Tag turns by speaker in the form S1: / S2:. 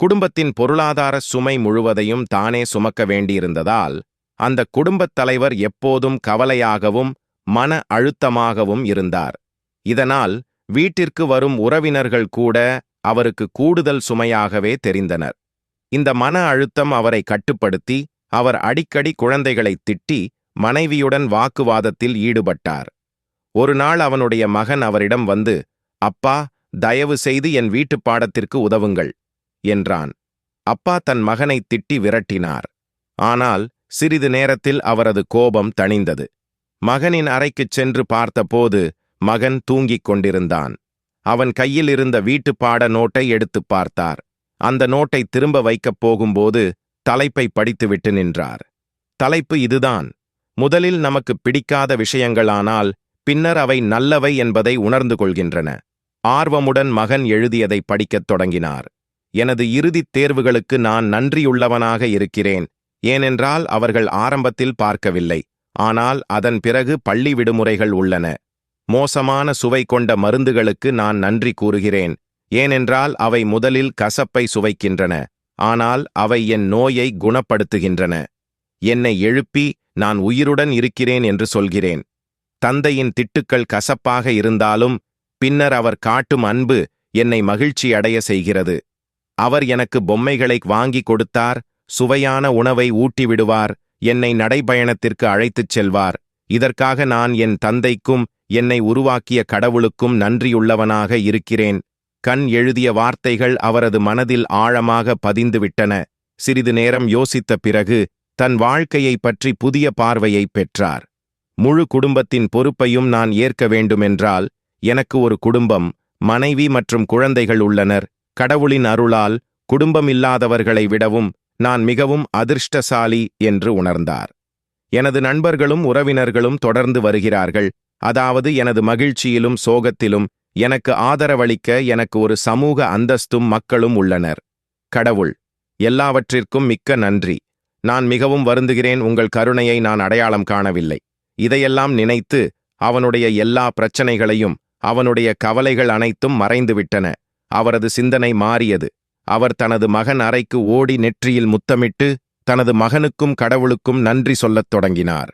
S1: குடும்பத்தின் பொருளாதார சுமை முழுவதையும் தானே சுமக்க வேண்டியிருந்ததால் அந்த குடும்பத் தலைவர் எப்போதும் கவலையாகவும் மன அழுத்தமாகவும் இருந்தார். இதனால் வீட்டிற்கு வரும் உறவினர்கள் கூட அவருக்கு கூடுதல் சுமையாகவே தெரிந்தனர். இந்த மன அழுத்தம் அவரை கட்டுப்படுத்தி அவர் அடிக்கடி குழந்தைகளைத் திட்டி மனைவியுடன் வாக்குவாதத்தில் ஈடுபட்டார். ஒரு நாள் அவனுடைய மகன் அவரிடம் வந்து அப்பா தயவு செய்து என் வீட்டுப் பாடத்திற்கு உதவுங்கள். என்றான். அப்பா தன் மகனைத் திட்டி விரட்டினார். ஆனால் சிறிது நேரத்தில் அவரது கோபம் தணிந்தது. மகனின் அறைக்குச் சென்று பார்த்தபோது மகன் தூங்கிக் கொண்டிருந்தான். அவன் கையில் இருந்த வீட்டுப் பாட நோட்டை எடுத்துப் பார்த்தார். அந்த நோட்டை திரும்ப வைக்கப் போகும்போது தலைப்பை படித்துவிட்டு நின்றார். தலைப்பு இதுதான். முதலில் நமக்கு பிடிக்காத விஷயங்களானால் பின்னர் அவை நல்லவை என்பதை உணர்ந்து கொள்கின்றன. ஆர்வமுடன் மகன் எழுதியதை படிக்கத் தொடங்கினார். எனது இறுதித் தேர்வுகளுக்கு நான் நன்றியுள்ளவனாக இருக்கிறேன். ஏனென்றால் அவர்கள் ஆரம்பத்தில் பார்க்கவில்லை. ஆனால் அதன் பிறகு பள்ளி விடுமுறைகள் உள்ளன. மோசமான சுவை கொண்ட மருந்துகளுக்கு நான் நன்றி கூறுகிறேன். ஏனென்றால் அவை முதலில் கசப்பை சுவைக்கின்றன. ஆனால் அவை என் நோயை குணப்படுத்துகின்றன. என்னை எழுப்பி நான் உயிருடன் இருக்கிறேன் என்று சொல்கிறேன். தந்தையின் திட்டுக்கள் கசப்பாக இருந்தாலும் பின்னர் அவர் காட்டும் அன்பு என்னை மகிழ்ச்சி அடைய செய்கிறது. அவர் எனக்கு பொம்மைகளை வாங்கி கொடுத்தார் சுவையான உணவை ஊட்டிவிடுவார் என்னை நடைபயணத்திற்கு அழைத்துச் செல்வார். இதற்காக நான் என் தந்தைக்கும் என்னை உருவாக்கிய கடவுளுக்கும் நன்றியுள்ளவனாக இருக்கிறேன். கண் எழுதிய வார்த்தைகள் அவரது மனதில் ஆழமாக பதிந்துவிட்டன. சிறிது நேரம் யோசித்த பிறகு தன் வாழ்க்கையைப் பற்றி புதிய பார்வையை பெற்றார். முழு குடும்பத்தின் பொறுப்பையும் நான் ஏற்க வேண்டுமென்றால் எனக்கு ஒரு குடும்பம் மனைவி மற்றும் குழந்தைகள் உள்ளனர். கடவுளின் அருளால் குடும்பமில்லாதவர்களை விடவும் நான் மிகவும் அதிர்ஷ்டசாலி என்று உணர்ந்தார். எனது நண்பர்களும் உறவினர்களும் தொடர்ந்து வருகிறார்கள். அதாவது எனது மகிழ்ச்சியிலும் சோகத்திலும் எனக்கு ஆதரவளிக்க எனக்கு ஒரு சமூக அந்தஸ்தும் மக்களும் உள்ளனர். கடவுள் எல்லாவற்றிற்கும் மிக்க நன்றி. நான் மிகவும் வருந்துகிறேன் உங்கள் கருணையை நான் அடையாளம் காணவில்லை. இதையெல்லாம் நினைத்து அவனுடைய எல்லா பிரச்சனைகளையும் அவனுடைய கவலைகள் அனைத்தும் மறைந்துவிட்டன. அவரது சிந்தனை மாறியது. அவர் தனது மகன் அறைக்கு ஓடி நெற்றியில் முத்தமிட்டு தனது மகனுக்கும் கடவுளுக்கும் நன்றி சொல்லத் தொடங்கினார்.